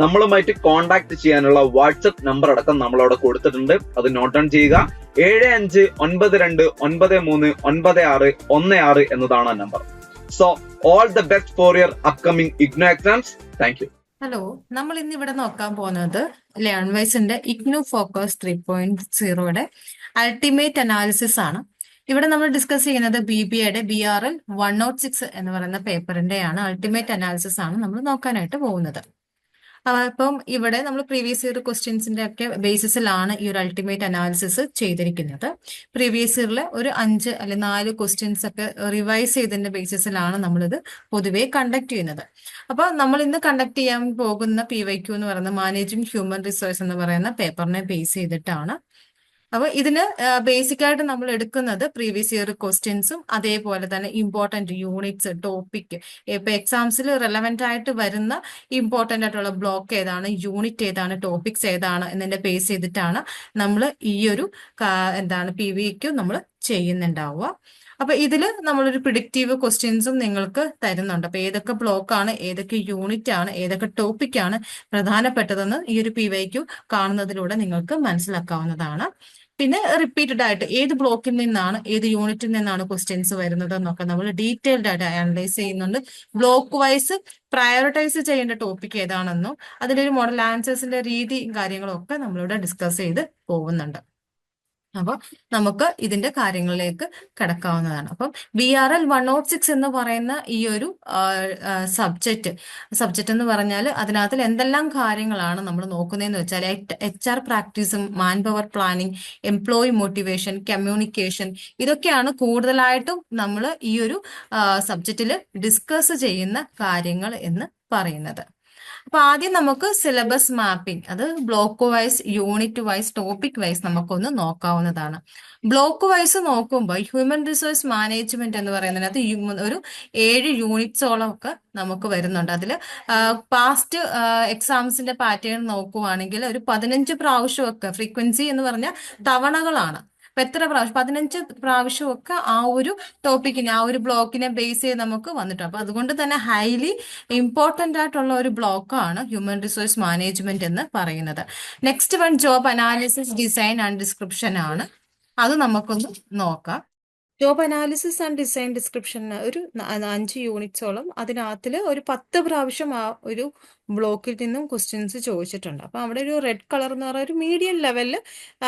നമ്മളുമായിട്ട് കോൺടാക്ട് ചെയ്യാനുള്ള WhatsApp number അടക്കം നമ്മൾ അവിടെ കൊടുത്തിട്ടുണ്ട്. അത് നോട്ട് ഡൗൺ ചെയ്യുക. ഏഴ് അഞ്ച് ഒൻപത് രണ്ട് ഒൻപത് മൂന്ന് ഒൻപത് ആറ് ഒന്ന് ആറ് എന്നതാണ് ആ number so all the best for your upcoming IGNOU exams thank you hello നമ്മൾ ഇന്ന് ഇവിടെ നോക്കാൻ പോകുന്നത് ലേൺവൈസിന്റെ ഇഗ്നോ ഫോക്കസ് ത്രീ പോയിന്റ് സീറോയുടെ അൾട്ടിമേറ്റ് അനാലിസിസ് ആണ്. ഇവിടെ നമ്മൾ ഡിസ്കസ് ചെയ്യുന്നത് ബി ബി എയുടെ B R L one nought six എന്ന് പറയുന്ന പേപ്പറിന്റെ ആണ് അൾട്ടിമേറ്റ് അനാലിസിസ് ആണ് നമ്മൾ നോക്കാനായിട്ട് പോകുന്നത്. അപ്പം ഇവിടെ നമ്മൾ പ്രീവിയസ് ഇയർ ക്വസ്റ്റ്യൻസിന്റെ ഒക്കെ ബേസിസിലാണ് ഈ ഒരു അൾട്ടിമേറ്റ് അനാലിസിസ് ചെയ്തിരിക്കുന്നത്. പ്രീവിയസ് ഇയറിലെ ഒരു അഞ്ച് അല്ലെ നാല് ക്വസ്റ്റ്യൻസ് ഒക്കെ റിവൈസ് ചെയ്തതിന്റെ ബേസിസിലാണ് നമ്മളിത് പൊതുവെ കണ്ടക്ട് ചെയ്യുന്നത്. അപ്പോൾ നമ്മൾ ഇന്ന് കണ്ടക്ട് ചെയ്യാൻ പോകുന്ന പി വൈ എന്ന് പറയുന്ന മാനേജിംഗ് ഹ്യൂമൻ റിസോഴ്സ് എന്ന് പറയുന്ന പേപ്പറിനെ ബേസ് ചെയ്തിട്ടാണ് അപ്പോൾ ഇതിന് ബേസിക് ആയിട്ട് നമ്മൾ എടുക്കുന്നത് പ്രീവിയസ് ഇയർ ക്വസ്റ്റ്യൻസും അതേപോലെ തന്നെ ഇമ്പോർട്ടന്റ് യൂണിറ്റ്സ് ടോപ്പിക് ഇപ്പൊ എക്സാംസിൽ റെലവെന്റ് ആയിട്ട് വരുന്ന ഇമ്പോർട്ടന്റ് ആയിട്ടുള്ള ബ്ലോക്ക് ഏതാണ് യൂണിറ്റ് ഏതാണ് ടോപ്പിക്സ് ഏതാണ് എന്നതിന്റെ ബേസ് ചെയ്തിട്ടാണ് നമ്മൾ ഈ ഒരു എന്താണ് പി വിക്ക് നമ്മൾ ചെയ്യുന്നുണ്ടാവുക. അപ്പൊ ഇതിൽ നമ്മളൊരു പ്രിഡിക്റ്റീവ് ക്വസ്റ്റ്യൻസും നിങ്ങൾക്ക് തരുന്നുണ്ട്. അപ്പൊ ഏതൊക്കെ ബ്ലോക്കാണ് ഏതൊക്കെ യൂണിറ്റ് ആണ് ഏതൊക്കെ ടോപ്പിക്കാണ് പ്രധാനപ്പെട്ടതെന്ന് ഈ ഒരു പി വൈക്യു കാണുന്നതിലൂടെ നിങ്ങൾക്ക് മനസ്സിലാക്കാവുന്നതാണ്. പിന്നെ റിപ്പീറ്റഡ് ആയിട്ട് ഏത് ബ്ലോക്കിൽ നിന്നാണ് ഏത് യൂണിറ്റിൽ നിന്നാണ് ക്വസ്റ്റ്യൻസ് വരുന്നത് എന്നൊക്കെ നമ്മൾ ഡീറ്റെയിൽഡ് ആയിട്ട് അനലൈസ് ചെയ്യുന്നുണ്ട്. ബ്ലോക്ക് വൈസ് പ്രയോറിറ്റൈസ് ചെയ്യേണ്ട ടോപ്പിക് ഏതാണെന്നും അതിലൊരു മോഡൽ ആൻസേഴ്സിന്റെ രീതിയും കാര്യങ്ങളും ഒക്കെ നമ്മളിവിടെ ഡിസ്കസ് ചെയ്ത് പോകുന്നുണ്ട്. അപ്പോൾ നമുക്ക് ഇതിന്റെ കാര്യങ്ങളിലേക്ക് കിടക്കാവുന്നതാണ്. അപ്പം B R L one nought six എന്ന് പറയുന്ന ഈ ഒരു സബ്ജക്റ്റ് സബ്ജക്റ്റ് എന്ന് പറഞ്ഞാൽ അതിനകത്തിൽ എന്തെല്ലാം കാര്യങ്ങളാണ് നമ്മൾ നോക്കുന്നതെന്ന് വെച്ചാൽ H R പ്രാക്ടീസും manpower planning employee motivation communication ഇതൊക്കെയാണ് കൂടുതലായിട്ടും നമ്മൾ ഈ ഒരു സബ്ജക്റ്റിൽ ഡിസ്കസ് ചെയ്യുന്ന കാര്യങ്ങൾ എന്ന് പറയുന്നത്. അപ്പൊ ആദ്യം നമുക്ക് സിലബസ് മാപ്പിംഗ് അത് block wise unit wise topic wise നമുക്കൊന്ന് നോക്കാവുന്നതാണ്. ബ്ലോക്ക് വൈസ് നോക്കുമ്പോൾ ഹ്യൂമൻ റിസോഴ്സ് മാനേജ്മെന്റ് എന്ന് പറയുന്നതിനകത്ത് ഒരു ഏഴ് യൂണിറ്റ്സോളം ഒക്കെ നമുക്ക് വരുന്നുണ്ട്. അതിൽ പാസ്റ്റ് എക്സാംസിന്റെ പാറ്റേൺ നോക്കുവാണെങ്കിൽ ഒരു പതിനഞ്ച് പ്രാവശ്യമൊക്കെ ഫ്രീക്വൻസി എന്ന് പറഞ്ഞാൽ തവണകളാണ്. അപ്പൊ എത്ര പ്രാവശ്യം? പതിനഞ്ച് പ്രാവശ്യമൊക്കെ ആ ഒരു ടോപ്പിക്കിനെ ആ ഒരു ബ്ലോക്കിനെ ബേസ് ചെയ്ത് നമുക്ക് വന്നിട്ടുണ്ട്. അപ്പൊ അതുകൊണ്ട് തന്നെ ഹൈലി ഇമ്പോർട്ടന്റ് ആയിട്ടുള്ള ഒരു ബ്ലോക്കാണ് ഹ്യൂമൻ റിസോഴ്സ് മാനേജ്മെന്റ് എന്ന് പറയുന്നത്. Next one job analysis design and description ആണ്. അത് നമുക്കൊന്ന് നോക്കാം. Job analysis and design description ഒരു അഞ്ച് യൂണിറ്റ്സോളം അതിനകത്തിൽ ഒരു പത്ത് പ്രാവശ്യം ആ ഒരു ബ്ലോക്കിൽ നിന്നും ക്വസ്റ്റ്യൻസ് ചോദിച്ചിട്ടുണ്ട്. അപ്പോൾ അവിടെ ഒരു റെഡ് കളർ എന്ന് പറയുന്ന ഒരു മീഡിയം ലെവലിൽ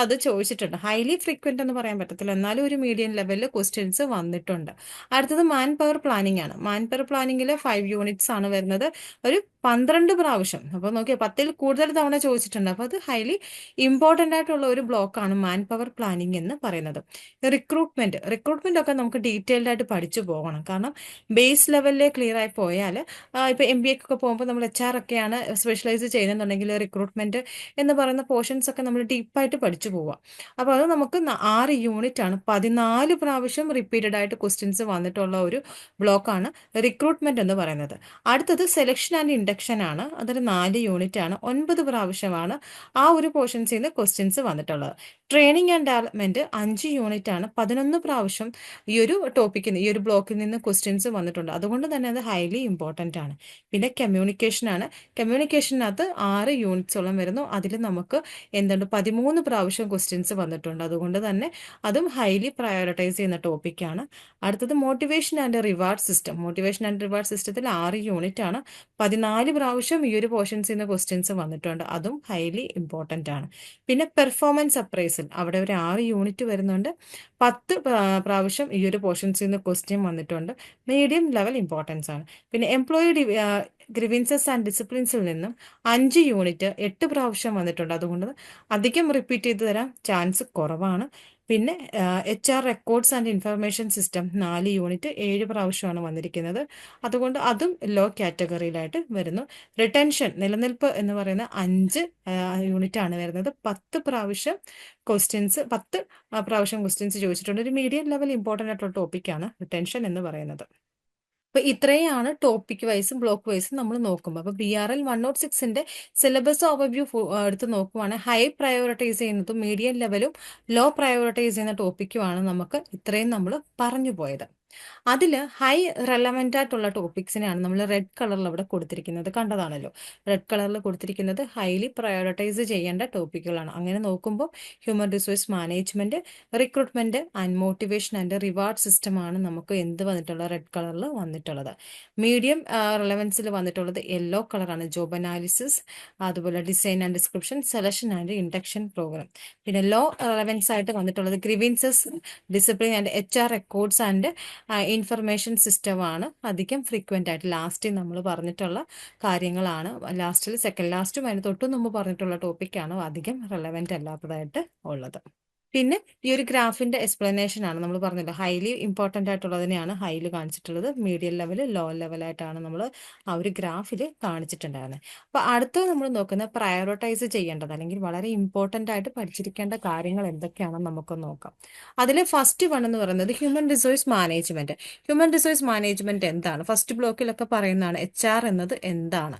അത് ചോദിച്ചിട്ടുണ്ട്. ഹൈലി ഫ്രീക്വന്റ് എന്ന് പറയാൻ പറ്റത്തില്ല. എന്നാലും ഒരു മീഡിയം ലെവലിൽ ക്വസ്റ്റ്യൻസ് വന്നിട്ടുണ്ട്. അടുത്തത് മാൻ പവർ പ്ലാനിംഗ് ആണ്. മാൻ പവർ പ്ലാനിങ്ങിൽ ഫൈവ് യൂണിറ്റ്സ് ആണ് വരുന്നത്. ഒരു പന്ത്രണ്ട് പ്രാവശ്യം. അപ്പോൾ നോക്കിയാൽ പത്തിൽ കൂടുതൽ തവണ ചോദിച്ചിട്ടുണ്ട്. അപ്പോൾ അത് ഹൈലി ഇമ്പോർട്ടന്റ് ആയിട്ടുള്ള ഒരു ബ്ലോക്കാണ് മാൻ പവർ പ്ലാനിങ് എന്ന് പറയുന്നത്. റിക്രൂട്ട്മെന്റ് റിക്രൂട്ട്മെന്റ് ഒക്കെ നമുക്ക് ഡീറ്റെയിൽഡ് ആയിട്ട് പഠിച്ചു പോകണം. കാരണം ബേസ് ലെവലിൽ ക്ലിയർ ആയി പോയാൽ ഇപ്പോൾ എം ബി ഒക്കെ പോകുമ്പോൾ നമ്മൾ എച്ച് ആർ ഒക്കെയാണ് സ്പെഷ്യലൈസ് ചെയ്യുന്നുണ്ടെങ്കിൽ റിക്രൂട്ട്മെന്റ് എന്ന് പറയുന്ന പോർഷൻസ് ഒക്കെ നമ്മൾ ഡീപ്പായിട്ട് പഠിച്ചു പോവാം അപ്പോൾ അത് നമുക്ക് ആറ് യൂണിറ്റ് ആണ്. പതിനാല് പ്രാവശ്യം റിപ്പീറ്റഡ് ആയിട്ട് ക്വസ്റ്റ്യൻസ് വന്നിട്ടുള്ള ഒരു ബ്ലോക്കാണ് റിക്രൂട്ട്മെന്റ് എന്ന് പറയുന്നത്. അടുത്തത് സെലക്ഷൻ ആൻഡ് ഇൻഡക്ഷൻ ആണ്. അതൊരു നാല് യൂണിറ്റ് ആണ്. ഒൻപത് പ്രാവശ്യമാണ് ആ ഒരു പോർഷൻസിൽ നിന്ന് ക്വസ്റ്റ്യൻസ് വന്നിട്ടുള്ളത്. ട്രെയിനിങ് ആൻഡ് ഡെവലപ്മെന്റ് അഞ്ച് യൂണിറ്റ് ആണ്. പതിനൊന്ന് പ്രാവശ്യം ഈ ഒരു ടോപ്പിക്കിൽ ഈ ഒരു ബ്ലോക്കിൽ നിന്ന് ക്വസ്റ്റ്യൻസ് വന്നിട്ടുണ്ട്. അതുകൊണ്ട് തന്നെ അത് ഹൈലി ഇമ്പോർട്ടന്റ് ആണ്. പിന്നെ കമ്മ്യൂണിക്കേഷൻ ആണ്. കമ്മ്യൂണിക്കേഷനകത്ത് ആറ് യൂണിറ്റ്സോളം വരുന്നു. അതിൽ നമുക്ക് എന്തുണ്ട്? പതിമൂന്ന് പ്രാവശ്യം ക്വസ്റ്റ്യൻസ് വന്നിട്ടുണ്ട്. അതുകൊണ്ട് തന്നെ അതും ഹൈലി പ്രയോറിറ്റൈസ് ചെയ്യുന്ന ടോപ്പിക്കാണ് അടുത്തത് motivation and reward system motivation and reward സിസ്റ്റത്തിൽ ആറ് യൂണിറ്റ് ആണ്. പതിനാല് പ്രാവശ്യം ഈ ഒരു പോർഷൻസിൽ നിന്ന് ക്വസ്റ്റ്യൻസ് വന്നിട്ടുണ്ട്. അതും ഹൈലി ഇമ്പോർട്ടന്റ് ആണ്. പിന്നെ പെർഫോമൻസ് അപ്രൈസൽ അവിടെ ഒരു ആറ് യൂണിറ്റ് വരുന്നുണ്ട്. പത്ത് പ്രാ- പ്രാവശ്യം ഈ ഒരു പോർഷൻസിൽ നിന്ന് ക്വസ്റ്റ്യൻ വന്നിട്ടുണ്ട്. മീഡിയം ലെവൽ ഇമ്പോർട്ടൻസ് ആണ്. പിന്നെ എംപ്ലോയി ഗ്രിവിൻസസ് ആൻഡ് ഡിസിപ്ലിൻസിൽ നിന്നും അഞ്ച് യൂണിറ്റ് എട്ട് പ്രാവശ്യം വന്നിട്ടുണ്ട്. അതുകൊണ്ട് അധികം റിപ്പീറ്റ് ചെയ്ത് തരാൻ ചാൻസ് കുറവാണ്. പിന്നെ H R records and information system നാല് യൂണിറ്റ് ഏഴ് പ്രാവശ്യമാണ് വന്നിരിക്കുന്നത്. അതുകൊണ്ട് അതും ലോ കാറ്റഗറിയിലായിട്ട് വരുന്നു. റിട്ടൻഷൻ നിലനിൽപ്പ് എന്ന് പറയുന്ന അഞ്ച് യൂണിറ്റ് ആണ് വരുന്നത്. പത്ത് പ്രാവശ്യം ക്വസ്റ്റ്യൻസ് പത്ത് പ്രാവശ്യം ക്വസ്റ്റ്യൻസ് ചോദിച്ചിട്ടുണ്ട്. ഒരു മീഡിയം ലെവൽ ഇമ്പോർട്ടന്റ് ആയിട്ടുള്ള ടോപ്പിക്കാണ് റിട്ടൻഷൻ എന്ന് പറയുന്നത്. അപ്പൊ ഇത്രയാണ് ടോപ്പിക് വൈസും ബ്ലോക്ക് വൈസും നമ്മൾ നോക്കുമ്പോൾ അപ്പൊ B R L one nought സിക്സിന്റെ syllabus overview എടുത്ത് നോക്കുവാണെങ്കിൽ ഹൈ പ്രയോറിറ്റൈസ് ചെയ്യുന്നതും മീഡിയം ലെവലും ലോ പ്രയോറിറ്റൈസ് ചെയ്യുന്ന ടോപ്പിക്കുമാണ് നമുക്ക് ഇത്രയും നമ്മൾ പറഞ്ഞു പോയത്. അതിൽ ഹൈ റെലവെന്റ് ആയിട്ടുള്ള ടോപ്പിക്സിനെയാണ് നമ്മൾ റെഡ് കളറിൽ അവിടെ കൊടുത്തിരിക്കുന്നത്. കണ്ടതാണല്ലോ. റെഡ് കളറിൽ കൊടുത്തിരിക്കുന്നത് ഹൈലി പ്രയോറിറ്റൈസ് ചെയ്യേണ്ട ടോപ്പിക്കുകളാണ് അങ്ങനെ നോക്കുമ്പോൾ human resource management recruitment and motivation and reward സിസ്റ്റമാണ് നമുക്ക് എന്ത് വന്നിട്ടുള്ള റെഡ് കളറിൽ വന്നിട്ടുള്ളത്. മീഡിയം റിലവൻസിൽ വന്നിട്ടുള്ളത് യെല്ലോ കളറാണ് ജോബ് അനാലിസിസ് അതുപോലെ design and description selection and induction programme പിന്നെ ലോ റിലവൻസ് ആയിട്ട് വന്നിട്ടുള്ളത് grievances discipline and H R records and information സിസ്റ്റമാണ് അധികം ഫ്രീക്വന്റ് ആയിട്ട് ലാസ്റ്റ് നമ്മൾ പറഞ്ഞിട്ടുള്ള കാര്യങ്ങളാണ്. ലാസ്റ്റിൽ സെക്കൻഡ് ലാസ്റ്റും അതിന് തൊട്ടും മുമ്പ് പറഞ്ഞിട്ടുള്ള ടോപ്പിക്കാണ് അധികം റെലവെന്റ് അല്ലാത്തതായിട്ട് ഉള്ളത്. പിന്നെ ഈ ഒരു ഗ്രാഫിന്റെ എക്സ്പ്ലനേഷൻ ആണ് നമ്മൾ പറഞ്ഞല്ലോ. ഹൈലി ഇമ്പോർട്ടന്റ് ആയിട്ടുള്ളതിനെയാണ് ഹൈലി കാണിച്ചിട്ടുള്ളത്. മീഡിയം ലെവൽ ലോ ലെവലായിട്ടാണ് നമ്മൾ ആ ഒരു ഗ്രാഫിൽ കാണിച്ചിട്ടുണ്ടായിരുന്നത് അപ്പോൾ അടുത്തത് നമ്മൾ നോക്കുന്ന പ്രയോറിറ്റൈസ് ചെയ്യേണ്ടത് അല്ലെങ്കിൽ വളരെ ഇമ്പോർട്ടന്റ് ആയിട്ട് പഠിച്ചിരിക്കേണ്ട കാര്യങ്ങൾ എന്തൊക്കെയാണെന്ന് നമുക്ക് നോക്കാം. അതിൽ ഫസ്റ്റ് വൺ എന്ന് പറയുന്നത് human resource management human resource management എന്താണ്? ഫസ്റ്റ് ബ്ലോക്കിലൊക്കെ പറയുന്നതാണ് എച്ച് ആർ എന്നത് എന്താണ്?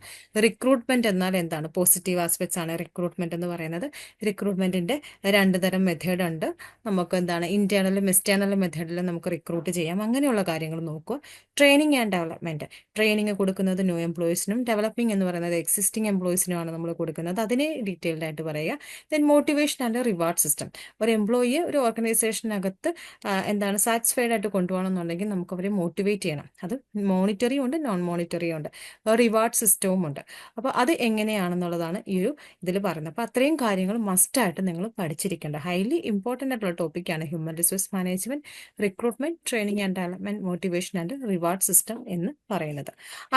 റിക്രൂട്ട്മെന്റ് എന്നാൽ എന്താണ്? പോസിറ്റീവ് ആസ്പെക്ട്സ് ആണ് റിക്രൂട്ട്മെന്റ് എന്ന് പറയുന്നത്. റിക്രൂട്ട്മെന്റിന്റെ രണ്ട് തരം മെത്തേഡ് ഉണ്ട്. നമുക്ക് എന്താണ് ഇന്റേണലും എക്സ്റ്റേണലും മെത്തേഡിലും നമുക്ക് റിക്രൂട്ട് ചെയ്യാം. അങ്ങനെയുള്ള കാര്യങ്ങൾ നോക്കുക. ട്രെയിനിങ് ആൻഡ് ഡെവലപ്മെന്റ് ട്രെയിനിങ് കൊടുക്കുന്നത് ന്യൂ എംപ്ലോയീസിനും ഡെവലപ്പിംഗ് എന്ന് പറയുന്നത് എക്സിസ്റ്റിംഗ് എംപ്ലോയീസിനുമാണ് നമ്മൾ കൊടുക്കുന്നത്. അതിനെ ഡീറ്റെയിൽഡ് ആയിട്ട് പറയുക. Then motivation and reward system ഒരു എംപ്ലോയിയെ ഒരു ഓർഗനൈസേഷനകത്ത് എന്താണ് സാറ്റിസ്ഫൈഡ് ആയിട്ട് കൊണ്ടുപോകണമെന്നുണ്ടെങ്കിൽ നമുക്ക് അവരെ മോട്ടിവേറ്റ് ചെയ്യണം. അത് മോണിറ്ററി ഉണ്ട് നോൺ മോണിറ്ററി ഉണ്ട് റിവാർഡ് സിസ്റ്റവും ഉണ്ട്. അപ്പോൾ അത് എങ്ങനെയാണെന്നുള്ളതാണ് ഈ ഒരു ഇതിൽ പറയുന്നത്. അപ്പോൾ അത്രയും കാര്യങ്ങൾ മസ്റ്റായിട്ട് നിങ്ങൾ പഠിച്ചിരിക്കേണ്ട. ഹൈലി ഇമ്പോർട്ടന്റ് ആയിട്ടുള്ള ടോപ്പിക്കാണ് human resource management recruitment training and development motivation and reward system എന്ന് പറയുന്നത്.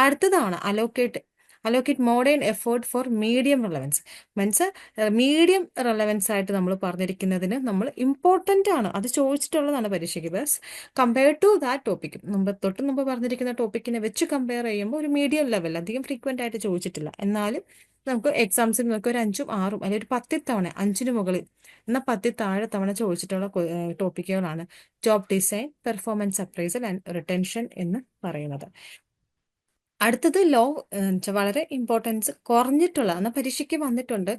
അടുത്തതാണ് allocate allocate modern effort for medium relevance means medium relevance ആയിട്ട് നമ്മൾ പറഞ്ഞിരിക്കുന്നതിന് നമ്മൾ ഇമ്പോർട്ടന്റ് ആണ്. അത് ചോദിച്ചിട്ടുള്ളതാണ് പരീക്ഷയ്ക്ക്. ബസ് കമ്പയർ ടു ദാറ്റ് ടോപ്പിക് മുമ്പ് തൊട്ട് മുമ്പ് പറഞ്ഞിരിക്കുന്ന ടോപ്പിക്കിനെ വെച്ച് കമ്പയർ ചെയ്യുമ്പോൾ ഒരു മീഡിയം ലെവൽ അധികം ഫ്രീക്വന്റ് ആയിട്ട് ചോദിച്ചിട്ടില്ല. എന്നാലും നമുക്ക് എക്സാംസിൽ നമുക്ക് ഒരു അഞ്ചും ആറും അല്ലെങ്കിൽ ഒരു പത്തി തവണ അഞ്ചിന് മുകളിൽ. എന്നാൽ പത്തി താഴെ തവണ ചോദിച്ചിട്ടുള്ള ടോപ്പിക്കുകളാണ് job design performance appraisal and retention എന്ന് പറയുന്നത്. അടുത്തത് ലോ വളരെ ഇമ്പോർട്ടൻസ് കുറഞ്ഞിട്ടുള്ള എന്നാൽ പരീക്ഷയ്ക്ക് വന്നിട്ടുണ്ട്.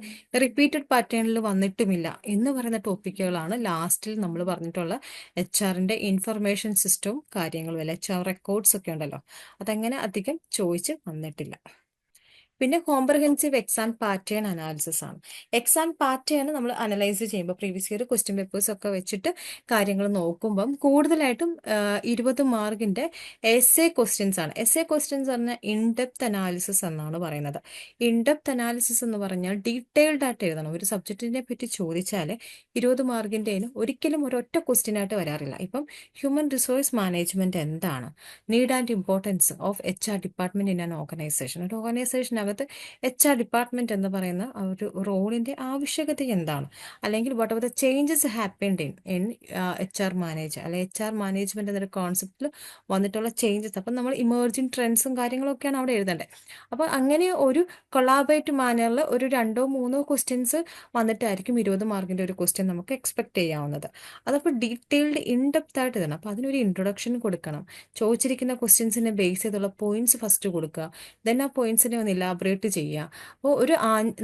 റിപ്പീറ്റഡ് പാറ്റേണിൽ വന്നിട്ടുമില്ല എന്ന് പറയുന്ന ടോപ്പിക്കുകളാണ് ലാസ്റ്റിൽ നമ്മൾ പറഞ്ഞിട്ടുള്ള എച്ച് ആറിന്റെ ഇൻഫർമേഷൻ സിസ്റ്റവും കാര്യങ്ങളും അല്ല എച്ച് ആർ റെക്കോർഡ്സ് ഒക്കെ ഉണ്ടല്ലോ. അതങ്ങനെ അധികം ചോദിച്ച് വന്നിട്ടില്ല. പിന്നെ കോംപ്രഹെൻസീവ് എക്സാം പാറ്റേൺ അനാലിസിസ് ആണ്. എക്സാം പാറ്റേൺ നമ്മൾ അനലൈസ് ചെയ്യുമ്പോൾ പ്രീവിയസ് ഇയർ ക്വസ്റ്റ്യൻ പേപ്പേഴ്സ് ഒക്കെ വെച്ചിട്ട് കാര്യങ്ങൾ നോക്കുമ്പം കൂടുതലായിട്ടും ഇരുപത് മാർക്കിന്റെ എസ് എ ക്വസ്റ്റ്യൻസ് ആണ്. എസ് എ ക്വസ്റ്റ്യൻസ് പറഞ്ഞാൽ ഇൻഡെപ്ത് അനാലിസിസ് എന്നാണ് പറയുന്നത്. ഇൻഡെപ്ത് അനാലിസിസ് എന്ന് പറഞ്ഞാൽ ഡീറ്റെയിൽഡ് ആയിട്ട് എഴുതണം. ഒരു സബ്ജക്റ്റിനെ പറ്റി ചോദിച്ചാൽ ഇരുപത് മാർക്കിന്റെ ഒരിക്കലും ഒരൊറ്റ ക്വസ്റ്റ്യനായിട്ട് വരാറില്ല. ഇപ്പം ഹ്യൂമൻ റിസോഴ്സ് മാനേജ്മെന്റ് എന്താണ്? Need and importance of H R department in an organisation ഒരു ഓർഗനൈസേഷനകത്ത് എച്ച് ആർ ഡിപ്പാർട്ട്മെന്റ് എന്ന് പറയുന്ന ഒരു റോളിന്റെ ആവശ്യകത എന്താണ്? അല്ലെങ്കിൽ what are the changes happened in in H R manager അല്ലെ എച്ച് ആർ മാനേജ്മെന്റ് എന്നൊരു കോൺസെപ്റ്റിൽ വന്നിട്ടുള്ള ചേഞ്ചസ് അപ്പം നമ്മൾ ഇമേർജിങ് ട്രെൻഡ്സും കാര്യങ്ങളൊക്കെയാണ് അവിടെ എഴുതേണ്ടത് അപ്പോൾ അങ്ങനെ ഒരു കൊളാബറേറ്റ് മാനറിൽ ഒരു രണ്ടോ മൂന്നോ ക്വസ്റ്റ്യൻസ് വന്നിട്ടായിരിക്കും ഇരുപത് മാർക്കിന്റെ ഒരു ക്വസ്റ്റ്യൻ നമുക്ക് എക്സ്പെക്ട് ചെയ്യാവുന്നത്. അതപ്പോൾ ഡീറ്റെയിൽഡ് ഇൻഡെപ്ത് ആയിട്ട് തരണം അപ്പോൾ അതിനൊരു ഇൻട്രൊഡക്ഷൻ കൊടുക്കണം. ചോദിച്ചിരിക്കുന്ന ക്വസ്റ്റ്യൻസിനെ ബേസ് ചെയ്തുള്ള പോയിന്റ്സ് ഫസ്റ്റ് കൊടുക്കുക. ദെൻ ആ പോയിന്റ്സിനെ ഒന്ന് ഇലാബറേറ്റ് ചെയ്യുക അപ്പോൾ ഒരു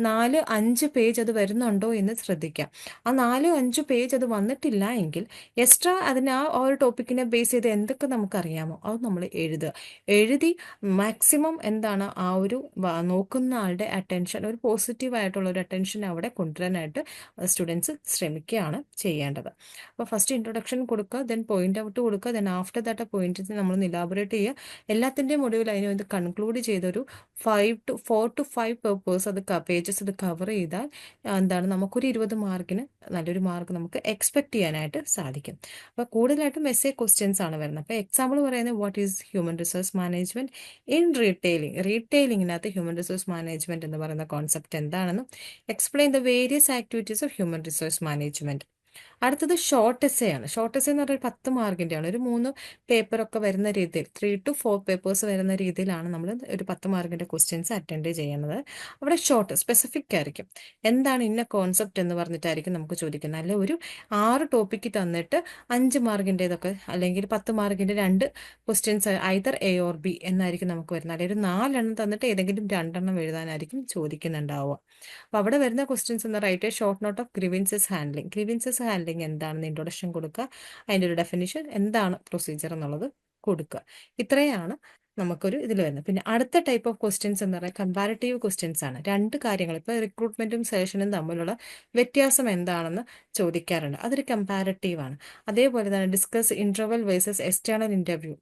നാല് അഞ്ച് പേജ് അത് വരുന്നുണ്ടോ എന്ന് ശ്രദ്ധിക്കുക ആ നാല് അഞ്ച് പേജ് അത് വന്നിട്ടില്ല എങ്കിൽ എക്സ്ട്രാ അതിന് ആ ഒരു ടോപ്പിക്കിനെ ബേസ് ചെയ്ത് എന്തൊക്കെ നമുക്കറിയാമോ അത് നമ്മൾ എഴുതുക. എഴുതി മാക്സിമം എന്താണ് ആ ഒരു നോക്കുന്ന ആളുടെ അറ്റൻഷൻ ഒരു പോസിറ്റീവ് ആയിട്ടുള്ള ഒരു അറ്റൻഷൻ അവിടെ കൊണ്ടുവരാനായിട്ട് സ്റ്റുഡൻസ് ശ്രമിക്കുകയാണ് ചെയ്യേണ്ടത്. അപ്പോൾ ഫസ്റ്റ് ഇൻട്രൊഡക്ഷൻ കൊടുക്കുക ദെൻ പോയിന്റ് ഔട്ട് കൊടുക്കുക ദെൻ ആഫ്റ്റർ ദാറ്റ് ആ പോയിന്റ് നമ്മൾ ഇലാബറേറ്റ് ചെയ്യുക. എല്ലാത്തിന്റെയും ഒടുവിൽ അതിനെ കൺക്ലൂഡ് ചെയ്തൊരു five to four to five papers അത് പേജസ് അത് കവർ ചെയ്താൽ എന്താണ് നമുക്കൊരു ഇരുപത് മാർക്കിന് നല്ലൊരു മാർക്ക് നമുക്ക് എക്സ്പെക്ട് ചെയ്യാനായിട്ട് സാധിക്കും. അപ്പോൾ കൂടുതലായിട്ടും എസ് എ ക്വസ്റ്റ്യൻസ് ആണ് വരുന്നത്. അപ്പോൾ എക്സാമ്പിൾ പറയുന്നത് what is human resource management in retailing റീറ്റെയിലിങ്ങിനകത്ത് human resource management എന്ന് പറയുന്ന കോൺസെപ്റ്റ് എന്താണെന്നും explain the various activities of human resource management അടുത്തത് ഷോർട്ട് എസ് ആണ്. ഷോർട്ട് എസ് എന്ന് പറഞ്ഞാൽ പത്ത് മാർക്കിന്റെ ആണ്. ഒരു മൂന്ന് പേപ്പറൊക്കെ വരുന്ന രീതിയിൽ ത്രീ ടു ഫോർ പേപ്പേഴ്സ് വരുന്ന രീതിയിലാണ് നമ്മൾ ഒരു പത്ത് മാർക്കിന്റെ ക്വസ്റ്റ്യൻസ് അറ്റൻഡ് ചെയ്യുന്നത്. അവിടെ ഷോർട്ട് സ്പെസിഫിക് ആയിരിക്കും. എന്താണ് ഇന്ന കോൺസെപ്റ്റ് എന്ന് പറഞ്ഞിട്ടായിരിക്കും നമുക്ക് ചോദിക്കുന്നത്. അല്ലെ ഒരു ആറ് ടോപ്പിക്ക് തന്നിട്ട് അഞ്ച് മാർക്കിന്റെതൊക്കെ അല്ലെങ്കിൽ പത്ത് മാർക്കിന്റെ രണ്ട് questions either A or B എന്നായിരിക്കും നമുക്ക് വരുന്നത്. അല്ലെങ്കിൽ ഒരു നാലെണ്ണം തന്നിട്ട് ഏതെങ്കിലും രണ്ടെണ്ണം എഴുതാനായിരിക്കും ചോദിക്കുന്നുണ്ടാവുക. അപ്പോൾ അവിടെ വരുന്ന ക്വസ്റ്റ്യൻസ് എന്ന് write short note of grievances handling grievances handling എന്താണെന്ന് ഇൻട്രൊഡക്ഷൻ കൊടുക്കുക അതിന്റെ ഒരു ഡെഫിനിഷൻ എന്താണ് പ്രൊസീജിയർ എന്നുള്ളത് കൊടുക്കുക. ഇത്രയാണ് നമുക്കൊരു ഇതിൽ വരുന്നത്. പിന്നെ അടുത്ത ടൈപ്പ് ഓഫ് ക്വസ്റ്റ്യൻസ് എന്ന് പറയുന്നത് കമ്പാരിറ്റീവ് ക്വസ്റ്റ്യൻസ് ആണ്. രണ്ട് കാര്യങ്ങൾ. ഇപ്പോൾ റിക്രൂട്ട്മെന്റും സെലക്ഷനും തമ്മിലുള്ള വ്യത്യാസം എന്താണെന്ന് ചോദിക്കാറുണ്ട്. അതൊരു കമ്പാരിറ്റീവ് ആണ്. അതേപോലെ തന്നെ discuss interval versus external interview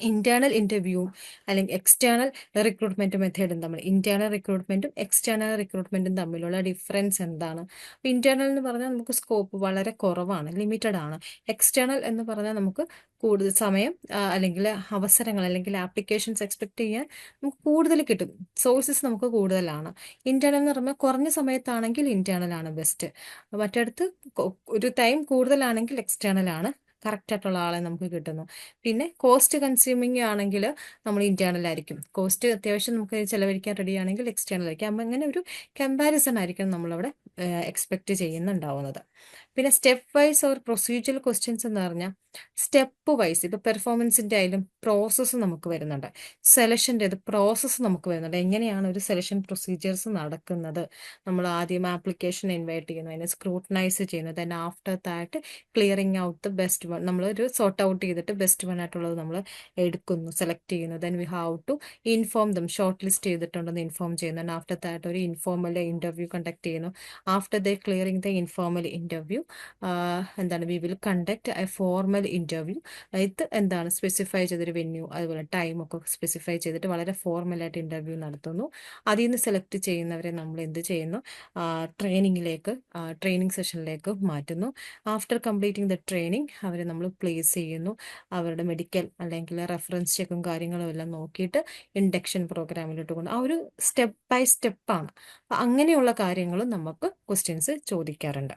internal ഇന്റർവ്യൂവും അല്ലെങ്കിൽ എക്സ്റ്റേണൽ റിക്രൂട്ട്മെന്റ് മെത്തേഡും തമ്മിൽ ഇന്റേണൽ റിക്രൂട്ട്മെന്റും എക്സ്റ്റേണൽ റിക്രൂട്ട്മെന്റും തമ്മിലുള്ള ഡിഫറൻസ് എന്താണ്? അപ്പോൾ ഇന്റേണൽ എന്ന് പറഞ്ഞാൽ നമുക്ക് സ്കോപ്പ് വളരെ കുറവാണ് ലിമിറ്റഡ് ആണ്. എക്സ്റ്റേണൽ എന്ന് പറഞ്ഞാൽ നമുക്ക് കൂടുതൽ സമയം അല്ലെങ്കിൽ അവസരങ്ങൾ അല്ലെങ്കിൽ ആപ്ലിക്കേഷൻസ് എക്സ്പെക്ട് ചെയ്യാൻ നമുക്ക് കൂടുതൽ കിട്ടും. സോഴ്സസ് നമുക്ക് കൂടുതലാണ്. ഇന്റേണൽ എന്ന് പറയുമ്പോൾ കുറഞ്ഞ സമയത്താണെങ്കിൽ ഇന്റേണൽ ആണ് ബെസ്റ്റ് മറ്റടുത്ത് ഒരു ടൈം കൂടുതലാണെങ്കിൽ എക്സ്റ്റേണൽ ആണ് കറക്റ്റ് ആയിട്ടുള്ള ആളെ നമുക്ക് കിട്ടുന്നു. പിന്നെ കോസ്റ്റ് കൺസ്യൂമിങ് ആണെങ്കിൽ നമ്മൾ ഇന്റേണൽ ആയിരിക്കും. കോസ്റ്റ് അത്യാവശ്യം നമുക്ക് ചെലവഴിക്കാൻ റെഡി ആണെങ്കിൽ എക്സ്റ്റേണൽ ആയിരിക്കും. അപ്പം അങ്ങനെ ഒരു കമ്പാരിസൺ ആയിരിക്കും നമ്മളവിടെ എക്സ്പെക്ട് ചെയ്യുന്നുണ്ടാവുന്നത്. പിന്നെ step wise or procedural questions എന്ന് പറഞ്ഞാൽ സ്റ്റെപ്പ് വൈസ് ഇപ്പോൾ പെർഫോമൻസിന്റെ ആയാലും പ്രോസസ്സ് നമുക്ക് വരുന്നുണ്ട്. സെലക്ഷന്റെ പ്രോസസ്സ് നമുക്ക് വരുന്നുണ്ട്. എങ്ങനെയാണ് ഒരു സെലക്ഷൻ പ്രൊസീജിയേഴ്സ് നടക്കുന്നത്? നമ്മൾ ആദ്യം ആപ്ലിക്കേഷൻ ഇൻവൈറ്റ് ചെയ്യുന്നു അതിനെ സ്ക്രൂട്ടനൈസ് ചെയ്യുന്നു then after that clearing out the best one നമ്മൾ ഒരു സോർട്ട് ഔട്ട് ചെയ്തിട്ട് ബെസ്റ്റ് വൺ ആയിട്ടുള്ളത് നമ്മൾ എടുക്കുന്നു സെലക്ട് ചെയ്യുന്നു. Then we have to inform them shortlist ചെയ്തിട്ടുണ്ടെന്ന് ഇൻഫോം ചെയ്യുന്നു. ആഫ്റ്റർ ദാറ്റ് ഒരു ഇൻഫോർമൽ ഇന്റർവ്യൂ കണ്ടക്ട് ചെയ്യുന്നു. After the clearing the informal interview എന്താണ് we will conduct a formal interview ഇത് എന്താണ് സ്പെസിഫൈ ചെയ്തൊരു വെന്യൂ അതുപോലെ ടൈം ഒക്കെ സ്പെസിഫൈ ചെയ്തിട്ട് വളരെ ഫോർമലായിട്ട് ഇന്റർവ്യൂ നടത്തുന്നു. അതിൽ നിന്ന് സെലക്ട് ചെയ്യുന്നവരെ നമ്മൾ എന്ത് ചെയ്യുന്നു? ട്രെയിനിങ്ങിലേക്ക് ട്രെയിനിങ് സെഷനിലേക്ക് മാറ്റുന്നു. ആഫ്റ്റർ കംപ്ലീറ്റിംഗ് ദ ട്രെയിനിങ് അവരെ നമ്മൾ പ്ലേസ് ചെയ്യുന്നു. അവരുടെ മെഡിക്കൽ അല്ലെങ്കിൽ റെഫറൻസ് ചെക്കും കാര്യങ്ങളും എല്ലാം നോക്കിയിട്ട് ഇൻഡക്ഷൻ പ്രോഗ്രാമിലോട്ട് കൊണ്ട് ആ ഒരു സ്റ്റെപ്പ് ബൈ സ്റ്റെപ്പാണ് അങ്ങനെയുള്ള കാര്യങ്ങളും നമുക്ക് ക്വസ്റ്റ്യൻസ് ചോദിക്കാറുണ്ട്.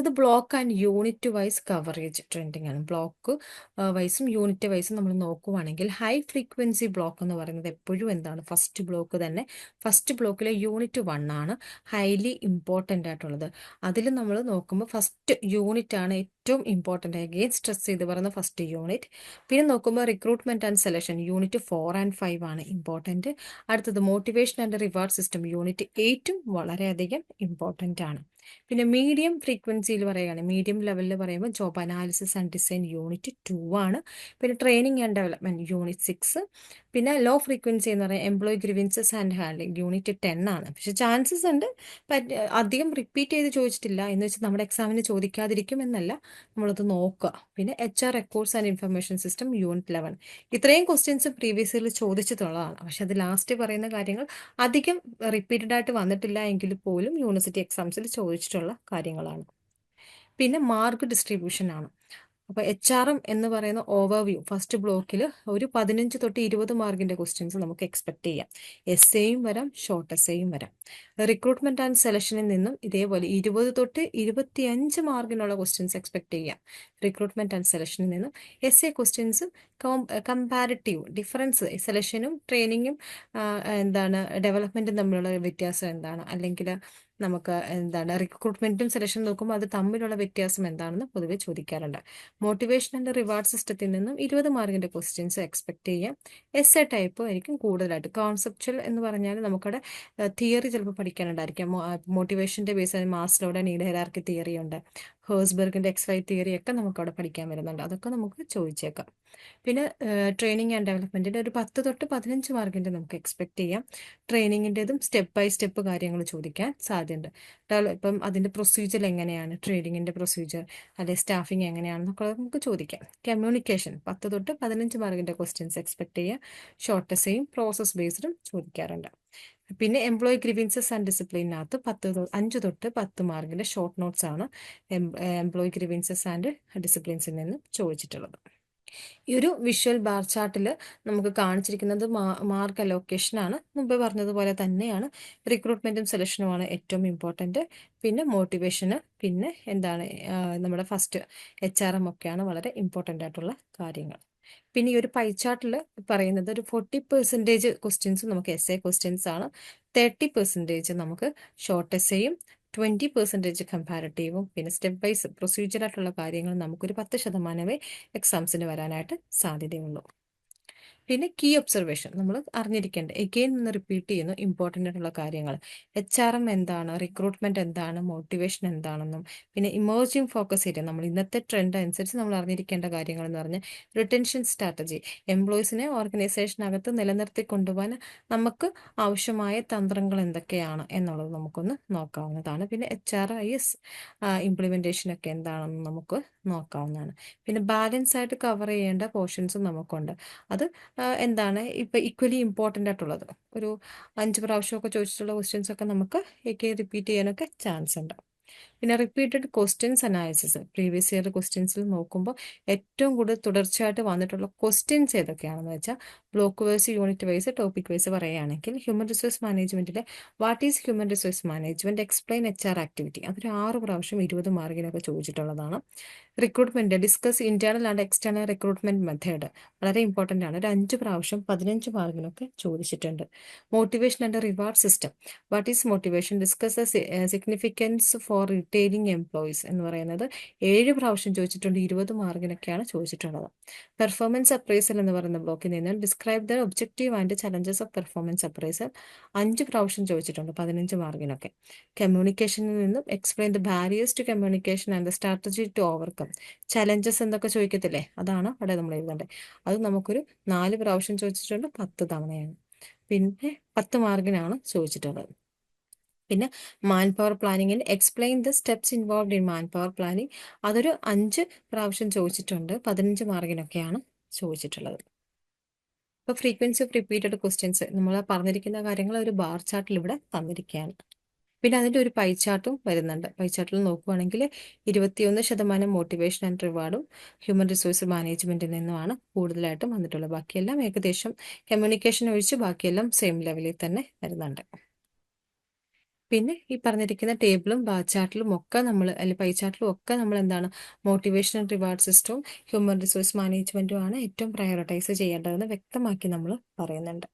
അടുത്തത് block and unit wise coverage trending ആണ് ബ്ലോക്ക് വൈസും യൂണിറ്റ് വൈസും നമ്മൾ നോക്കുവാണെങ്കിൽ ഹൈ ഫ്രീക്വൻസി ബ്ലോക്ക് എന്ന് പറയുന്നത് എപ്പോഴും എന്താണ്? ഫസ്റ്റ് ബ്ലോക്ക് തന്നെ. ഫസ്റ്റ് ബ്ലോക്കിലെ യൂണിറ്റ് വൺ ആണ് ഹൈലി ഇമ്പോർട്ടന്റ് ആയിട്ടുള്ളത്. അതിൽ നമ്മൾ നോക്കുമ്പോൾ ഫസ്റ്റ് യൂണിറ്റ് ആണ് ഏറ്റവും ഇമ്പോർട്ടന്റ് അഗെയിൻ സ്ട്രെസ് ചെയ്ത് പറയുന്ന ഫസ്റ്റ് യൂണിറ്റ് പിന്നെ നോക്കുമ്പോൾ recruitment and selection unit four and five ആണ് ഇമ്പോർട്ടന്റ് അടുത്തത് motivation and reward system unit എയ്റ്റും വളരെയധികം ഇമ്പോർട്ടന്റ് ആണ്. പിന്നെ മീഡിയം ഫ്രീക്വൻസിയിൽ പറയുകയാണ് മീഡിയം ലെവലിൽ പറയുമ്പോൾ job analysis and design unit two ആണ്. പിന്നെ training and development unit six പിന്നെ ലോ ഫ്രീക്വൻസി എന്ന് പറയുന്നത് employee grievances and handling unit ten ആണ്. പക്ഷെ ചാൻസസ് ഉണ്ട് അധികം റിപ്പീറ്റ് ചെയ്ത് ചോദിച്ചിട്ടില്ല. എന്ന് വെച്ചാൽ നമ്മുടെ എക്സാമിന് ചോദിക്കാതിരിക്കും എന്നല്ല നമ്മളത് നോക്കുക. പിന്നെ H R records and information system unit eleven ഇത്രയും ക്വസ്റ്റ്യൻസ് പ്രീവിയസ് ഇയറിൽ ചോദിച്ചിട്ടുള്ളതാണ്. പക്ഷെ അത് ലാസ്റ്റ് പറയുന്ന കാര്യങ്ങൾ അധികം റിപ്പീറ്റഡ് ആയിട്ട് വന്നിട്ടില്ല എങ്കിൽ പോലും യൂണിവേഴ്സിറ്റി എക്സാംസിൽ ചോദിച്ചിട്ടുള്ള കാര്യങ്ങളാണ്. പിന്നെ മാർക്ക് ഡിസ്ട്രിബ്യൂഷൻ ആണ്. അപ്പോൾ എച്ച് ആർ എം എന്ന് പറയുന്ന ഓവർവ്യൂ ഫസ്റ്റ് ബ്ലോക്കിൽ ഒരു പതിനഞ്ച് തൊട്ട് ഇരുപത് മാർക്കിന്റെ ക്വസ്റ്റ്യൻസ് നമുക്ക് എക്സ്പെക്ട് ചെയ്യാം. എസ് എയും വരാം ഷോർട്ട് എസ് എയും വരാം. റിക്രൂട്ട്മെന്റ് ആൻഡ് സെലക്ഷനിൽ നിന്നും ഇതേപോലെ ഇരുപത് തൊട്ട് ഇരുപത്തിയഞ്ച് മാർക്കിനുള്ള ക്വസ്റ്റ്യൻസ് എക്സ്പെക്ട് ചെയ്യാം. റിക്രൂട്ട്മെന്റ് ആൻഡ് സെലക്ഷനിൽ നിന്നും S A questions comparative difference സെലക്ഷനും ട്രെയിനിങ്ങും എന്താണ് ഡെവലപ്മെന്റും തമ്മിലുള്ള വ്യത്യാസം എന്താണ്? അല്ലെങ്കിൽ നമുക്ക് എന്താണ് റിക്രൂട്ട്മെന്റും സെലക്ഷൻ നോക്കുമ്പോൾ അത് തമ്മിലുള്ള വ്യത്യാസം എന്താണെന്ന് പൊതുവെ ചോദിക്കാറുണ്ട്. മോട്ടിവേഷൻ ആൻഡ് റിവാർഡ് സിസ്റ്റത്തിൽ നിന്നും ഇരുപത് മാർക്കിന്റെ ക്വസ്റ്റ്യൻസ് എക്സ്പെക്ട് ചെയ്യാം. എസ് എ ടൈപ്പ് ആയിരിക്കും കൂടുതലായിട്ട്. കോൺസെപ്ച്വൽ എന്ന് പറഞ്ഞാൽ നമുക്കവിടെ തിയറി ചിലപ്പോൾ പഠിക്കാനുണ്ടായിരിക്കാം. മോട്ടിവേഷന്റെ ബേസ് മാസിലൂടെ നീഡ് ഹെറാർക്കി തിയറി ഉണ്ട്. ഹേഴ്സ്ബർഗിന്റെ എക്സ് വൈ തിയറി ഒക്കെ നമുക്ക് അവിടെ പഠിക്കാൻ വരുന്നുണ്ട്. അതൊക്കെ നമുക്ക് ചോദിച്ചേക്കാം. പിന്നെ ട്രെയിനിങ് ആൻഡ് ഡെവലപ്മെന്റിന്റെ ഒരു പത്ത് തൊട്ട് പതിനഞ്ച് മാർക്കിന്റെ നമുക്ക് എക്സ്പെക്ട് ചെയ്യാം. ട്രെയിനിങ്ങിന്റെതും സ്റ്റെപ്പ് ബൈ സ്റ്റെപ്പ് കാര്യങ്ങൾ ചോദിക്കാൻ സാധ്യതയുണ്ട്. ഇപ്പം അതിന്റെ പ്രൊസീജിയർ എങ്ങനെയാണ്? ട്രെയിനിങ്ങിന്റെ പ്രൊസീജിയർ അല്ലെങ്കിൽ സ്റ്റാഫിങ് എങ്ങനെയാണെന്നൊക്കെ നമുക്ക് ചോദിക്കാം. കമ്മ്യൂണിക്കേഷൻ പത്ത് തൊട്ട് പതിനഞ്ച് മാർക്കിന്റെ ക്വസ്റ്റ്യൻസ് എക്സ്പെക്ട് ചെയ്യുക ഷോർട്ട് എസ്സേയും പ്രോസസ് ബേസ്ഡും ചോദിക്കാറുണ്ട്. പിന്നെ എംപ്ലോയി ഗ്രീവിൻസസ് ആൻഡ് ഡിസിപ്ലിനകത്ത് പത്ത് അഞ്ച് തൊട്ട് പത്ത് മാർക്കിന്റെ ഷോർട്ട് നോട്ട്സ് ആണ് എംപ്ലോയി ഗ്രീവിൻസസ് ആൻഡ് ഡിസിപ്ലിൻസിൽ നിന്ന് ചോദിച്ചിട്ടുള്ളത്. ഈ ഒരു വിഷ്വൽ ബാർ ചാർട്ടിൽ നമുക്ക് കാണിച്ചിരിക്കുന്നത് മാർക്ക് അലോക്കേഷൻ ആണ്. മുമ്പ് പറഞ്ഞതുപോലെ തന്നെയാണ് റിക്രൂട്ട്മെന്റും സെലക്ഷനുമാണ് ഏറ്റവും ഇമ്പോർട്ടന്റ് പിന്നെ മോട്ടിവേഷന് പിന്നെ എന്താണ് നമ്മുടെ ഫസ്റ്റ് എച്ച് ആർ എം ഒക്കെയാണ് വളരെ ഇമ്പോർട്ടന്റ് ആയിട്ടുള്ള കാര്യങ്ങൾ. പിന്നെ ഈ ഒരു പൈ ചാർട്ടിൽ പറയുന്നത് ഒരു ഫോർട്ടി പെർസെന്റേജ് ക്വസ്റ്റ്യൻസ് നമുക്ക് എസ് എ ക്വസ്റ്റ്യൻസ് ആണ്. തേർട്ടി പെർസെന്റേജ് നമുക്ക് ഷോർട്ട് എസ് എയും ട്വന്റി പെർസെന്റേജ് കമ്പാരറ്റീവും പിന്നെ സ്റ്റെപ്പ് വൈസ് പ്രൊസീജിയറായിട്ടുള്ള കാര്യങ്ങൾ നമുക്കൊരു പത്ത് ശതമാനമേ എക്സാംസിന് വരാനായിട്ട് സാധ്യതയുള്ളൂ. പിന്നെ കീ ഒബ്സർവേഷൻ നമ്മൾ അറിഞ്ഞിരിക്കേണ്ട എഗെയിൻ നിന്ന് റിപ്പീറ്റ് ചെയ്യുന്നു. ഇമ്പോർട്ടന്റ് ആയിട്ടുള്ള കാര്യങ്ങൾ എച്ച് ആർ എം എന്താണ്? റിക്രൂട്ട്മെന്റ് എന്താണ്? മോട്ടിവേഷൻ എന്താണെന്നും. പിന്നെ ഇമേർജിംഗ് ഫോക്കസ് ഏരിയ നമ്മൾ ഇന്നത്തെ ട്രെൻഡ് അനുസരിച്ച് നമ്മൾ അറിഞ്ഞിരിക്കേണ്ട കാര്യങ്ങൾ എന്ന് പറഞ്ഞാൽ റിട്ടൻഷൻ സ്ട്രാറ്റജി എംപ്ലോയീസിനെ ഓർഗനൈസേഷനകത്ത് നിലനിർത്തി കൊണ്ടുപോകാൻ നമുക്ക് ആവശ്യമായ തന്ത്രങ്ങൾ എന്തൊക്കെയാണ് എന്നുള്ളത് നമുക്കൊന്ന് നോക്കാവുന്നതാണ്. പിന്നെ H R I S implementation ഒക്കെ എന്താണെന്ന് നമുക്ക് നോക്കാവുന്നതാണ്. പിന്നെ ബാലൻസ് ആയിട്ട് കവർ ചെയ്യേണ്ട പോർഷൻസും നമുക്കുണ്ട്. അത് എന്താണ് ഇപ്പൊ ഈക്വലി ഇമ്പോർട്ടന്റ് ആയിട്ടുള്ളത്. ഒരു അഞ്ച് പ്രാവശ്യമൊക്കെ ചോദിച്ചിട്ടുള്ള ക്വസ്റ്റ്യൻസ് ഒക്കെ നമുക്ക് റിപ്പീറ്റ് ചെയ്യാനൊക്കെ ചാൻസ് ഉണ്ട്. പിന്നെ repeated questions analysis previous year ക്വസ്റ്റ്യൻസിൽ നോക്കുമ്പോൾ ഏറ്റവും കൂടുതൽ തുടർച്ചയായിട്ട് വന്നിട്ടുള്ള ക്വസ്റ്റ്യൻസ് ഏതൊക്കെയാണെന്ന് വെച്ചാൽ block wise unit wise topic wise പറയുകയാണെങ്കിൽ human resource മാനേജ്മെന്റിലെ what is human resource management explain H R activity അതൊരു ആറ് പ്രാവശ്യം ഇരുപത് മാർക്കിനൊക്കെ ചോദിച്ചിട്ടുള്ളതാണ്. Recruitment discuss internal and external recruitment method വളരെ ഇമ്പോർട്ടന്റ് ആണ്. ഒരു അഞ്ച് പ്രാവശ്യം പതിനഞ്ച് മാർക്കിനൊക്കെ ചോദിച്ചിട്ടുണ്ട്. Motivation and reward system what is motivation discuss significance for retailing employees എന്ന് പറയുന്നത് ഏഴ് പ്രാവശ്യം ചോദിച്ചിട്ടുണ്ട് ഇരുപത് മാർക്കിനൊക്കെയാണ് ചോദിച്ചിട്ടുള്ളത്. പെർഫോമൻസ് അപ്രൈസൽ എന്ന് പറയുന്ന ബ്ലോക്കിൽ നിന്ന് describe the objective and challenges of performance appraisal അഞ്ച് പ്രാവശ്യം ചോദിച്ചിട്ടുണ്ട് പതിനഞ്ച് മാർക്കിനൊക്കെ. കമ്മ്യൂണിക്കേഷനിൽ നിന്നും explain the barriers to communication and the strategy to overcome challenges എന്തൊക്കെ ചോദിക്കത്തില്ലേ? അതാണ് അവിടെ നമ്മൾ എഴുതേണ്ടത് അത് നമുക്കൊരു നാല് പ്രാവശ്യം ചോദിച്ചിട്ടുണ്ട് പത്ത് തവണയാണ്. പിന്നെ പത്ത് മാർക്കിനാണ് ചോദിച്ചിട്ടുള്ളത്. പിന്നെ man power പ്ലാനിങ്ങിൽ explain the steps involve in manpower planning അതൊരു അഞ്ച് പ്രാവശ്യം ചോദിച്ചിട്ടുണ്ട് പതിനഞ്ച് മാർക്കിനൊക്കെയാണ് ചോദിച്ചിട്ടുള്ളത്. ഇപ്പോൾ ഫ്രീക്വൻസി ഓഫ് റിപ്പീറ്റഡ് ക്വസ്റ്റ്യൻസ് നമ്മൾ പറഞ്ഞിരിക്കുന്ന കാര്യങ്ങൾ ഒരു ബാർ ചാർട്ടിൽ ഇവിടെ തന്നിരിക്കുകയാണ് പിന്നെ അതിന്റെ ഒരു പൈ ചാർട്ടും വരുന്നുണ്ട്. പൈ ചാർട്ടിൽ നോക്കുവാണെങ്കിൽ ഇരുപത്തിയൊന്ന് ശതമാനം മോട്ടിവേഷൻ ആൻഡ് റിവാർഡും ഹ്യൂമൻ റിസോഴ്സ് മാനേജ്മെന്റിൽ നിന്നുമാണ് കൂടുതലായിട്ടും വന്നിട്ടുള്ളത്. ബാക്കിയെല്ലാം ഏകദേശം കമ്മ്യൂണിക്കേഷൻ ഒഴിച്ച് ബാക്കിയെല്ലാം സെയിം ലെവലിൽ തന്നെ വരുന്നുണ്ട്. പിന്നെ ഈ പറഞ്ഞിരിക്കുന്ന ടേബിളും ബാർ ചാർട്ടിലും ഒക്കെ നമ്മൾ അല്ലെങ്കിൽ പൈ ചാർട്ടിലും ഒക്കെ നമ്മൾ എന്താണ് മോട്ടിവേഷൻ റിവാർഡ് സിസ്റ്റവും ഹ്യൂമൻ റിസോഴ്സ് മാനേജ്മെന്റും ആണ് ഏറ്റവും പ്രയോറിറ്റൈസ് ചെയ്യേണ്ടതെന്ന് വ്യക്തമാക്കി നമ്മൾ പറയുന്നുണ്ട്.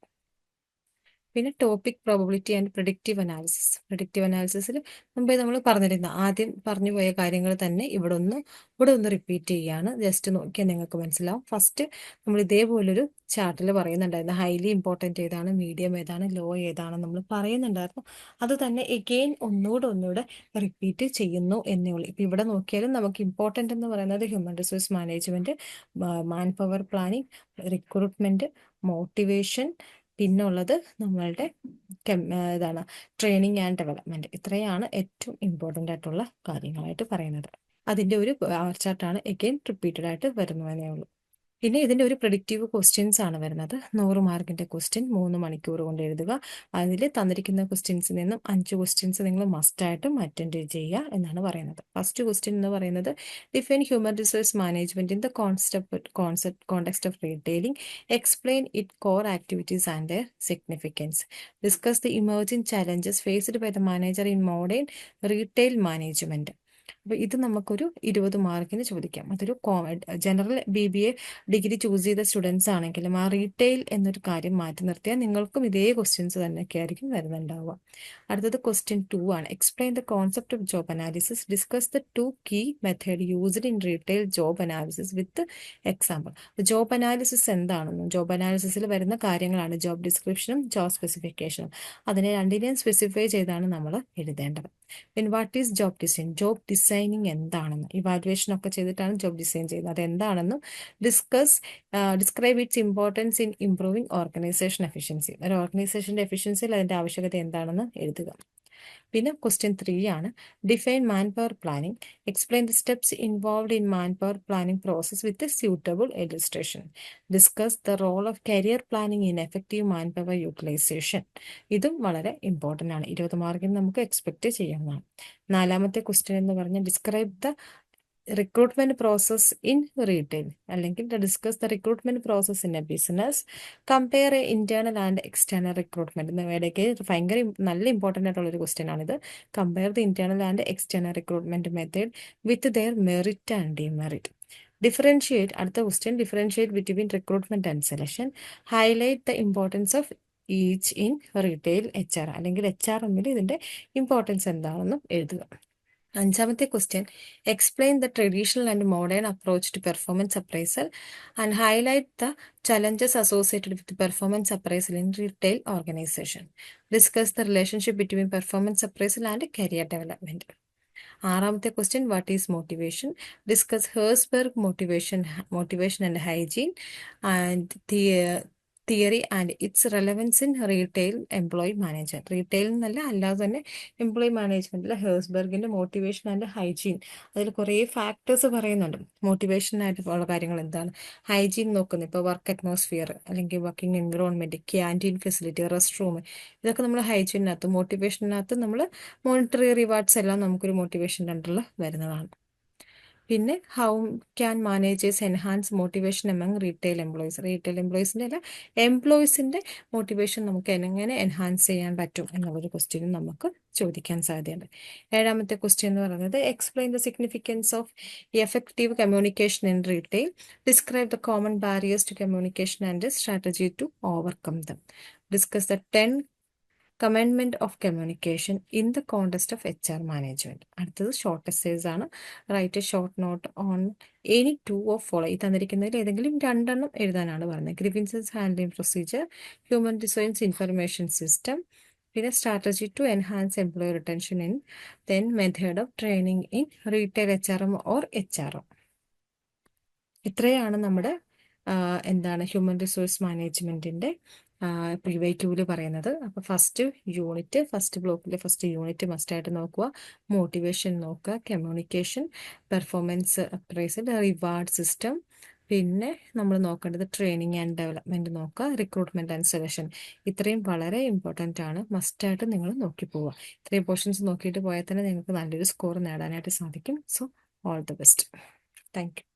പിന്നെ topic probability and predictive analysis predictive അനാലിസിസിൽ മുമ്പേ നമ്മൾ പറഞ്ഞിരുന്ന ആദ്യം പറഞ്ഞു പോയ കാര്യങ്ങൾ തന്നെ ഇവിടെ ഒന്ന് ഇവിടെ ഒന്ന് റിപ്പീറ്റ് ചെയ്യുകയാണ് ജസ്റ്റ് നോക്കിയാൽ നിങ്ങൾക്ക് മനസ്സിലാവും. ഫസ്റ്റ് നമ്മൾ ഇതേപോലൊരു ചാർട്ടിൽ പറയുന്നുണ്ടായിരുന്നു. ഹൈലി ഇമ്പോർട്ടന്റ് ഏതാണ് മീഡിയം ഏതാണ് ലോ ഏതാണ് നമ്മൾ പറയുന്നുണ്ടായിരുന്നു. അത് തന്നെ എഗെയിൻ ഒന്നുകൂടെ ഒന്നുകൂടെ റിപ്പീറ്റ് ചെയ്യുന്നു എന്നേ ഉള്ളൂ. ഇപ്പം ഇവിടെ നോക്കിയാലും നമുക്ക് ഇമ്പോർട്ടന്റ് എന്ന് പറയുന്നത് human resource management manpower planning recruitment motivation പിന്നുള്ളത് നമ്മളുടെ ഇതാണ് ട്രെയിനിങ് ആൻഡ് ഡെവലപ്മെന്റ് ഇത്രയാണ് ഏറ്റവും ഇമ്പോർട്ടന്റ് ആയിട്ടുള്ള കാര്യങ്ങളായിട്ട് പറയുന്നത്. അതിന്റെ ഒരു ചാർട്ടാണ് എഗെയിൻ റിപ്പീറ്റഡ് ആയിട്ട് വരുന്നതേ ഉള്ളൂ. പിന്നെ ഇതിന്റെ ഒരു പ്രഡിക്റ്റീവ് ക്വസ്റ്റ്യൻസ് ആണ് വരുന്നത്. നൂറ് മാർക്കിന്റെ ക്വസ്റ്റ്യൻ മൂന്ന് മണിക്കൂർ കൊണ്ട് എഴുതുക. അതിൽ തന്നിരിക്കുന്ന ക്വസ്റ്റ്യൻസിൽ നിന്നും അഞ്ച് ക്വസ്റ്റ്യൻസ് നിങ്ങൾ മസ്റ്റായിട്ടും അറ്റൻഡ് ചെയ്യുക എന്നാണ് പറയുന്നത്. ഫസ്റ്റ് ക്വസ്റ്റ്യൻ എന്ന് പറയുന്നത് define human resource management in the concept concept context of retailing explain it core activities and significance discuss the emerging challenges faced by the manager in modern retail management അപ്പോൾ ഇത് നമുക്കൊരു ഇരുപത് മാർക്കിന് ചോദിക്കാം. അതൊരു general B B A degree choose ചെയ്ത students ആണെങ്കിലും ആ റീറ്റെയിൽ എന്നൊരു കാര്യം മാറ്റി നിർത്തിയാൽ നിങ്ങൾക്കും ഇതേ ക്വസ്റ്റ്യൻസ് തന്നെയൊക്കെ ആയിരിക്കും വരുന്നുണ്ടാവുക. അടുത്തത് ക്വസ്റ്റ്യൻ ടു ആണ്. Explain the concept of job analysis discuss the two key method used in retail job analysis with example job analysis എന്താണെന്നും ജോബ് അനാലിസിസിൽ വരുന്ന കാര്യങ്ങളാണ് ജോബ് ഡിസ്ക്രിപ്ഷനും ജോബ് സ്പെസിഫിക്കേഷനും അതിനെ രണ്ടിനെയും സ്പെസിഫൈ ചെയ്താണ് നമ്മൾ എഴുതേണ്ടത്. What is job design job designing എന്താണെന്ന് ഇവാലുവേഷൻ ഒക്കെ ചെയ്തിട്ടാണ് ജോബ് ഡിസൈൻ ചെയ്യുന്നത്. അത് എന്താണെന്നും discuss describe its importance in improving organization efficiency ഒരു ഓർഗനൈസേഷന്റെ എഫിഷ്യൻസിയിൽ അതിന്റെ ആവശ്യകത എന്താണെന്ന് എഴുതുക. പിന്നെ ക്വസ്റ്റ്യൻ ത്രീ ആണ്. Define man power planning explain the steps involved in man power planning process with suitable illustration discuss the role of career planning in effective man power utilization ഇതും വളരെ ഇമ്പോർട്ടന്റ് ആണ്. ഇരുപത് മാർക്കിന് നമുക്ക് എക്സ്പെക്ട് ചെയ്യാവുന്നതാണ്. നാലാമത്തെ question എന്ന് പറഞ്ഞാൽ describe the recruitment process in retail അല്ലെങ്കിൽ discuss the recruitment process in a business compare a internal and external recruitment എന്നിവയുടെയൊക്കെ ഭയങ്കര നല്ല ഇമ്പോർട്ടന്റ് ആയിട്ടുള്ള ഒരു ക്വസ്റ്റ്യൻ ആണിത്. Compare the internal and external recruitment method with their merit and demerit differentiate അടുത്ത question differentiate between recruitment and selection highlight the importance of each in retail H R അല്ലെങ്കിൽ H R എമ്മിൽ ഇതിന്റെ importance എന്താണെന്നും എഴുതുക. അഞ്ചാമത്തെ question explain the traditional and modern approach to performance appraisal and highlight the challenges associated with performance appraisal in retail organization. Discuss the relationship between performance appraisal and career development. ആറാമത്തെ question what is motivation discuss Herzberg motivation motivation and hygiene and theory and its relevance in retail employee management. Retail എന്നല്ല അല്ലാതെ തന്നെ employee മാനേജ്മെന്റിൽ ഹേഴ്സ്ബർഗിന്റെ motivation and hygiene. അതിൽ കുറേ factors പറയുന്നുണ്ട്. Motivation ആയിട്ടുള്ള കാര്യങ്ങൾ എന്താണ്? ഹൈജീൻ നോക്കുന്നത് ഇപ്പോൾ വർക്ക് അറ്റ്മോസ്ഫിയർ അല്ലെങ്കിൽ working environment canteen facility rest room ഇതൊക്കെ നമ്മൾ ഹൈജീനകത്ത് മോട്ടിവേഷനകത്ത് നമ്മൾ മോണിറ്ററി റിവാർഡ്സ് എല്ലാം നമുക്കൊരു മോട്ടിവേഷൻ കണ്ടുള്ള വരുന്നതാണ്. പിന്നെ how can managers enhance motivation among retail employees retail എംപ്ലോയീസിന്റെ അല്ല എംപ്ലോയീസിന്റെ മോട്ടിവേഷൻ നമുക്ക് എങ്ങനെ എൻഹാൻസ് ചെയ്യാൻ പറ്റും എന്നുള്ളൊരു ക്വസ്റ്റ്യനും നമുക്ക് ചോദിക്കാൻ സാധ്യതയുണ്ട്. ഏഴാമത്തെ ക്വസ്റ്റ്യൻ എന്ന് പറയുന്നത് explain the significance of effective communication in retail describe the common barriers to communication and strategy to overcome them discuss the ten കമൻമെന്റ് of communication in the context of H R management അടുത്തത് short essays ആണ്. Write a short note on any two of follow ഈ തന്നിരിക്കുന്നതിൽ ഏതെങ്കിലും രണ്ടെണ്ണം എഴുതാനാണ് പറയുന്നത് grievances handling procedure human resource information system പിന്നെ strategy to enhance employee retention in then method of training in retail H R M or H R M ഇത്രയാണ് നമ്മുടെ എന്താണ് ഹ്യൂമൻ റിസോഴ്സ് മാനേജ്മെന്റിന്റെ പ്രിവേ ക്യൂവിൽ പറയുന്നത്. അപ്പോൾ ഫസ്റ്റ് യൂണിറ്റ് ഫസ്റ്റ് ബ്ലോക്കിലെ first unit മസ്റ്റായിട്ട് നോക്കുക. മോട്ടിവേഷൻ നോക്കുക. Communication performance appraisal reward system പിന്നെ നമ്മൾ നോക്കേണ്ടത് ട്രെയിനിങ് ആൻഡ് ഡെവലപ്മെന്റ് നോക്കുക. റിക്രൂട്ട്മെന്റ് ആൻഡ് സെലക്ഷൻ ഇത്രയും വളരെ ഇമ്പോർട്ടന്റ് ആണ്. മസ്റ്റായിട്ട് നിങ്ങൾ നോക്കി പോവുക. ഇത്രയും പോർഷൻസ് നോക്കിയിട്ട് പോയാൽ തന്നെ നിങ്ങൾക്ക് നല്ലൊരു സ്കോർ നേടാനായിട്ട് സാധിക്കും. So all the best thank you